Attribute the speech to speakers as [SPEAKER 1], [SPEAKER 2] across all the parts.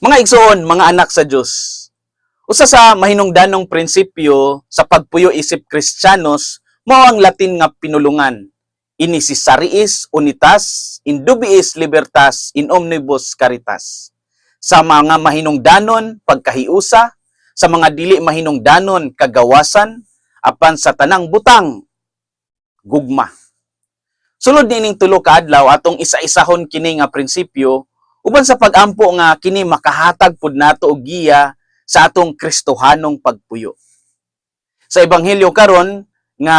[SPEAKER 1] Mga igsoon, mga anak sa Dios. Usa sa mahinungdanong prinsipyo sa pagpuyo isip Kristiyanos mao ang Latin nga pinulungan. Ini si Unitas, Indubiis Libertas, in omnibus caritas. Sa mga mahinungdanon pagkahiusa, sa mga dili mahinungdanon kagawasan, apan sa tanang butang gugma. Sulod nining tulo ka adlaw atong isa-isahon kini nga prinsipyo uban sa pagampo nga kini makahatag pud nato og giya sa atong Kristohanong pagpuyo. Sa ebanghelyo karon nga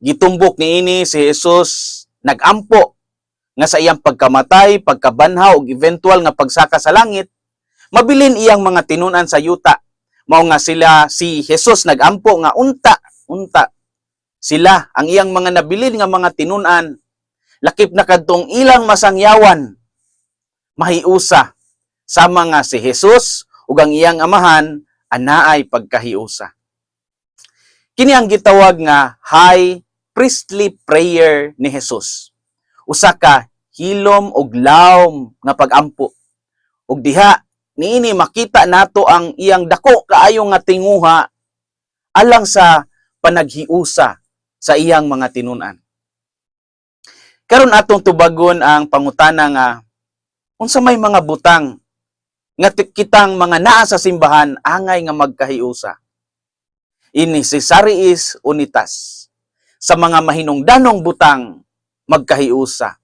[SPEAKER 1] gitumbok niini si Jesus nagampo nga sa iyang pagkamatay, pagkabanhaw ug eventual nga pagsaka sa langit, mabilin iyang mga tinunan sa yuta. Mao nga sila si Jesus nagampo nga unta, unta. Sila ang iyang mga nabilin nga mga tinunan lakip na kadtong ilang masangyawan mahiusa sama nga si Jesus ug ang iyang amahan anaay pagkahiusa. Kini ang gitawag nga high priestly prayer ni Jesus. Usa ka hilom ug lawom nga pagampo. Ug diha niini makita nato ang iyang dako kaayo nga tinguha alang sa panaghiusa sa iyang mga tinunan. Karon atong tubagon ang pangutana nga unsa may mga butang nga kitang mga naa sa simbahan angay nga magkahiusa. Ini si Sariis Unitas. Sa mga mahinungdanong butang magkahiusa.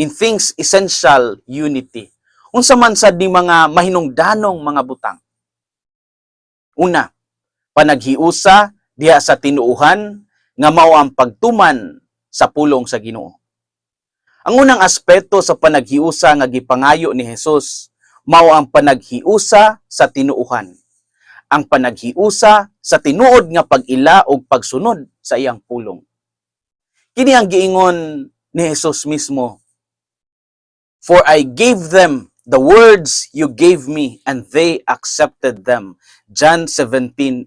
[SPEAKER 1] In things essential unity. Unsa man sad ni mga mahinungdanong mga butang. Una, panaghiusa diha sa tinuuhan nga mao ang pagtuman sa pulong sa Ginoo. Ang unang aspeto sa panaghiusa nga gipangayo ni Jesus mao ang panaghiusa sa tinuuhan. Ang panaghiusa sa tinuod nga pag-ila og pagsunod sa iyang pulong. Kini ang giingon ni Jesus mismo. For I gave them the words you gave me and they accepted them. John 17:8.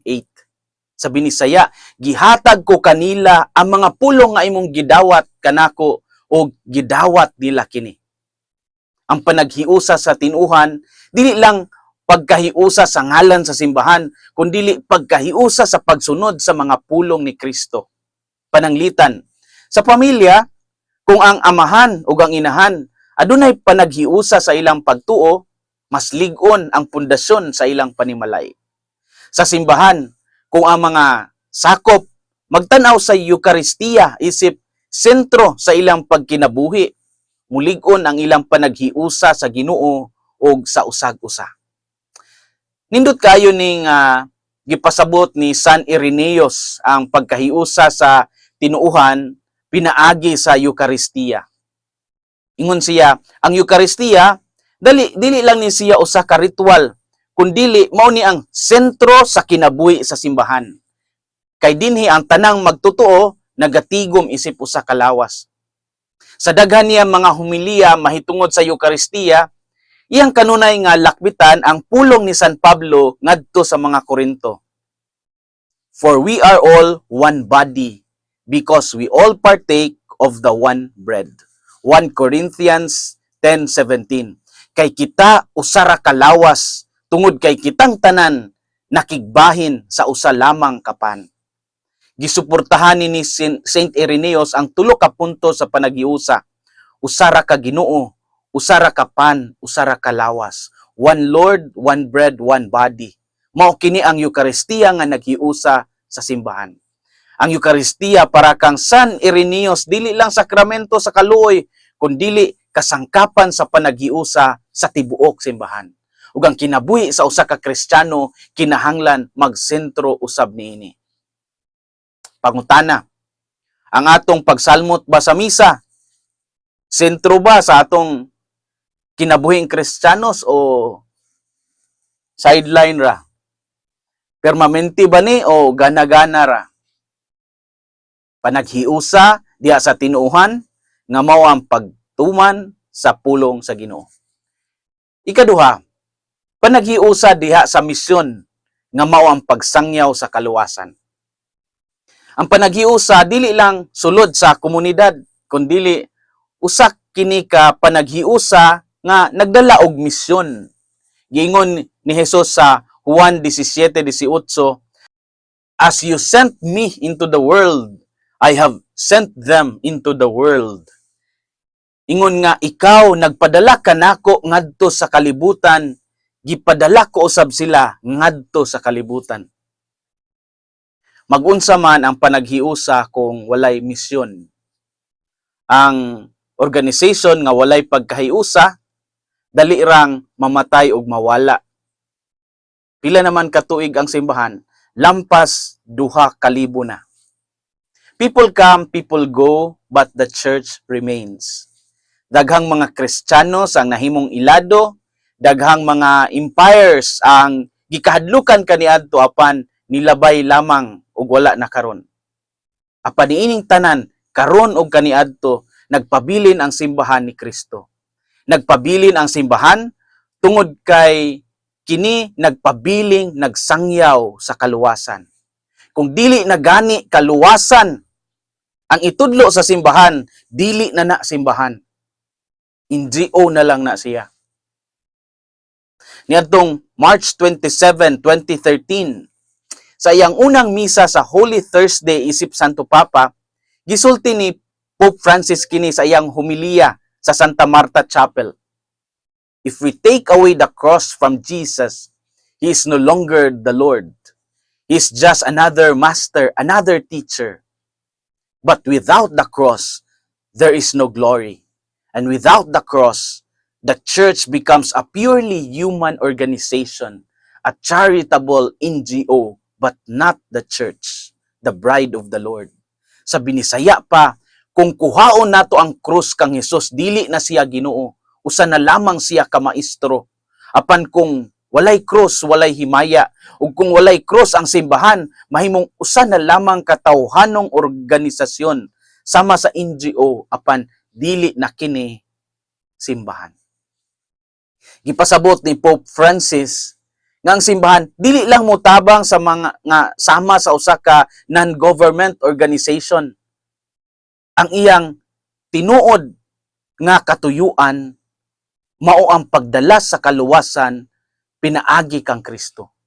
[SPEAKER 1] Sabi ni Saya, gihatag ko kanila ang mga pulong nga imong gidawat kanako o gidawat nila kini. Ang panaghiusa sa tinuhan, dili lang pagkahiusa sa ngalan sa simbahan, kundi pagkahiusa sa pagsunod sa mga pulong ni Kristo. Pananglitan, sa pamilya, kung ang amahan o ang inahan adunay panaghiusa sa ilang pagtuo, mas ligon ang pundasyon sa ilang panimalay. Sa simbahan, kung ang mga sakop magtanaw sa Eukaristiya isip sentro sa ilang pagkinabuhi, muligon ang ilang panaghiusa sa Ginoo o sa usag-usa. Nindot kayo ning ah, gipasabot ni San Irenaeus ang pagkahiusa sa tinuuhan pinaagi sa Eukaristiya. Ingon siya, ang Eukaristiya dali dili lang ni siya usa ka ritual kundili mao ni ang sentro sa kinabuhi sa simbahan. Kay dinhi ang tanang magtotoo nagatigom isip usa ka lawas. Sa daghan niya mga humiliya mahitungod sa Eukaristiya, iyang kanunay nga lakbitan ang pulong ni San Pablo ngadto sa mga Korinto. For we are all one body because we all partake of the one bread. 1 Corinthians 10:17. Kay kita usara kalawas tungod kay kitang tanan nakigbahin sa usa lamang kapan. Gisuportahan ni Saint Irenaeus ang tulo ka punto sa panagiusa. Usara ka Ginoo, usara ka pan, usara ka lawas. One Lord, one bread, one body. Mao kini ang Eukaristiya nga naghiusa sa simbahan. Ang Eukaristiya para kang San Irenaeus dili lang sakramento sa kaluoy, kundili kasangkapan sa panaghiusa sa tibuok simbahan. Ug ang kinabuhi sa usa ka Kristiyano kinahanglan magsentro usab niini. Pangutana, ang atong pagsalmot ba sa misa sentro ba sa atong kinabuhing Kristiyanos o sideline ra? Permanente ba ni o gana-gana ra? Panaghiusa diha sa tinuuhan nga mao ang pagtuman sa pulong sa Ginoo. Ikaduha, panaghiusa diha sa misyon nga mao ang pagsangyaw sa kaluwasan. Ang panaghiusa dili lang sulod sa komunidad, kundi usa kini ka panaghiusa nga nagdala og misyon. giingon ni Jesus sa Juan 17:18 As you sent me into the world I have sent them into the world Ingon nga ikaw nagpadala ka nako ngadto sa kalibutan gipadala ko usab sila ngadto sa kalibutan Magunsa man ang panaghiusa kung walay misyon ang organization nga walay pagkahiusa dali rang mamatay og mawala. Pila naman katuig ang simbahan, lampas duha kalibo na. People come, people go, but the church remains. Daghang mga Kristiyanos ang nahimong ilado, daghang mga empires ang gikahadlukan kaniadto apan nilabay lamang og wala na karon. Apan niining tanan karon og kaniadto nagpabilin ang simbahan ni Kristo. Nagpabilin ang simbahan tungod kay kini nagpabiling nagsangyaw sa kaluwasan. Kung dili na gani kaluwasan ang itudlo sa simbahan, dili na na simbahan. NGO na lang na siya. Niadtong March 27, 2013, sa iyang unang misa sa Holy Thursday isip Santo Papa, gisulti ni Pope Francis kini sa iyang humiliya sa Santa Marta Chapel. If we take away the cross from Jesus, He is no longer the Lord. He is just another master, another teacher. But without the cross, there is no glory. And without the cross, the church becomes a purely human organization, a charitable NGO, but not the church, the bride of the Lord. Sa binisaya pa, kung kuhaon nato ang krus kang Hesus, dili na siya Ginoo, usa na lamang siya ka maestro. Apan kung walay krus, walay himaya, ug kung walay krus ang simbahan, mahimong usa na lamang katawhanong organisasyon sama sa NGO apan dili na kini simbahan. Gipasabot ni Pope Francis nga ang simbahan dili lang mo tabang sa mga nga sama sa usa ka non-government organization. Ang iyang tinuod nga katuyuan mao ang pagdala sa kaluwasan pinaagi kang Kristo.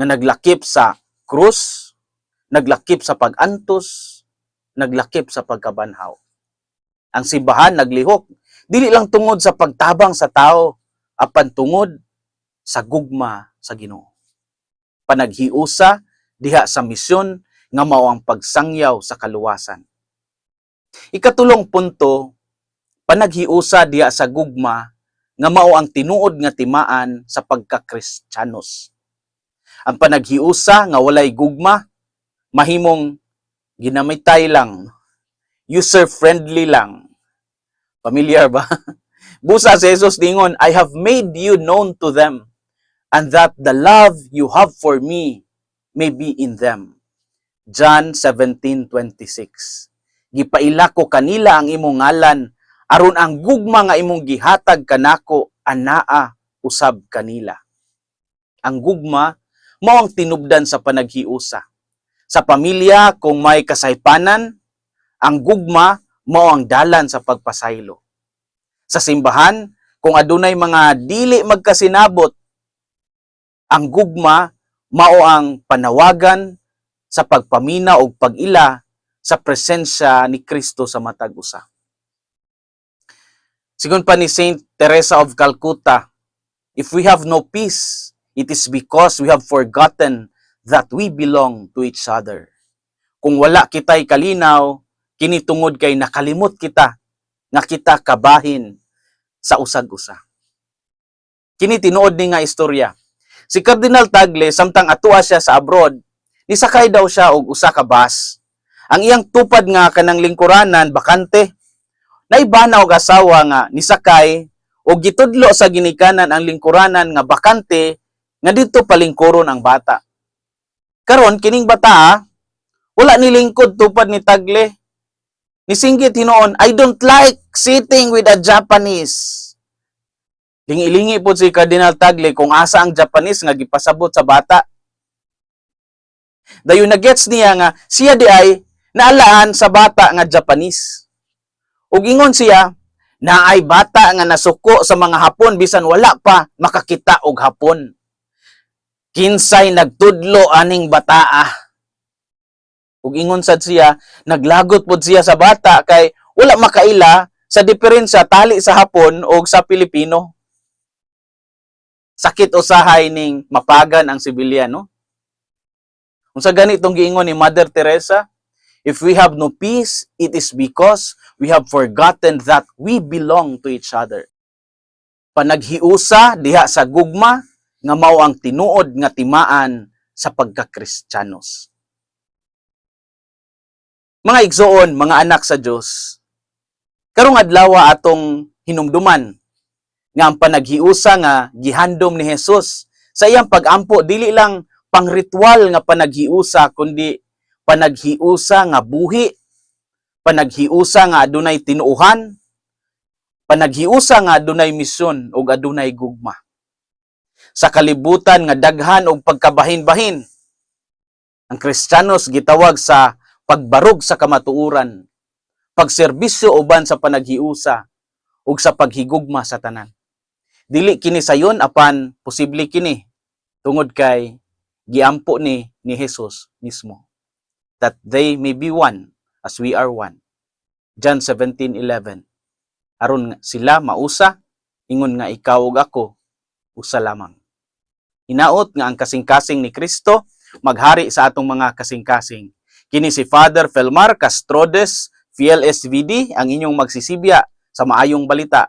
[SPEAKER 1] Nga naglakip sa krus naglakip sa pagantos naglakip sa pagkabanhaw. Ang simbahan naglihok dili lang tungod sa pagtabang sa tao apan tungod sa gugma sa Ginoo panaghiusa diha sa misyon nga mao ang pagsangyaw sa kaluwasan Ikatulong punto, panaghiusa diya sa gugma nga mao ang tinuod nga timaan sa pagka-Kristyanos. Ang panaghiusa nga walay gugma mahimong ginamitay lang, user-friendly lang. Familiar ba? Busa si Jesus dingon, I have made you known to them, and that the love you have for me may be in them. John 17:26 gipaila ko kanila ang imong ngalan aron ang gugma nga imong gihatag kanako anaa usab kanila. Ang gugma mao ang tinubdan sa panaghiusa. Sa pamilya kung may kasaypanan ang gugma mao ang dalan sa pagpasaylo. Sa simbahan kung adunay mga dili magkasinabot ang gugma mao ang panawagan sa pagpamina o pag-ila sa presensya ni Kristo sa matag usa. Sigon pa ni Saint Teresa of Calcutta, if we have no peace, it is because we have forgotten that we belong to each other. Kung wala kitay kalinaw, kini tungod kay nakalimot kita nga kita kabahin sa usag-usa. Kini tinuod ni nga istorya. Si Cardinal Tagle samtang atua siya sa abroad, nisakay daw siya og usa ka bus ang iyang tupad nga kanang lingkuranan bakante. Naibana og asawa nga nisakay o gitudlo sa ginikanan ang lingkuranan nga bakante nga dito palingkuron ang bata. Karon kining bata wala ni lingkod tupad ni Tagle. Nisinggit hinoon, I don't like sitting with a Japanese. Lingi-lingi po si Cardinal Tagle kung asa ang Japanese nga gipasabot sa bata. Dayon na gets niya nga siya di ay naalaan sa bata nga Japanese. Ug ingon siya, na ay bata nga nasuko sa mga hapon bisan wala pa makakita og hapon. Kinsay nagtudlo aning bataa. Ug ingon sad siya, naglagot pod siya sa bata kay wala makaila sa diferensya tali sa hapon o sa Pilipino. Sakit usahay ning mapagan ang sibilyan, no? Kung sa ganitong giingon ni Mother Teresa, if we have no peace, it is because we have forgotten that we belong to each other. Panaghiusa diha sa gugma nga mao ang tinuod nga timaan sa pagkakristyanos. Mga igsoon, mga anak sa Dios, karong adlaw atong hinumduman nga ang panaghiusa nga gihandom ni Hesus sa iyang pagampo dili lang pangritual nga panaghiusa kundi panaghiusa nga buhi. Panaghiusa nga adunay tinuuhan. Panaghiusa nga adunay misyon ug adunay gugma. Sa kalibutan nga daghan og pagkabahin-bahin ang Kristiyanos gitawag sa pagbarog sa kamatuoran pagserbisyo uban sa panaghiusa ug sa paghigugma sa tanan dili kini sayon apan posible kini tungod kay giampo ni ni Jesus mismo. That they may be one as we are one. John 17:11 aron sila mausa ingon nga ikaw ug ako usa lamang. Hinaot nga ang kasing-kasing ni Kristo maghari sa atong mga kasing-kasing. Kini si Father Felmar Castrodes Fiel SVD ang inyong magsisibya sa maayong balita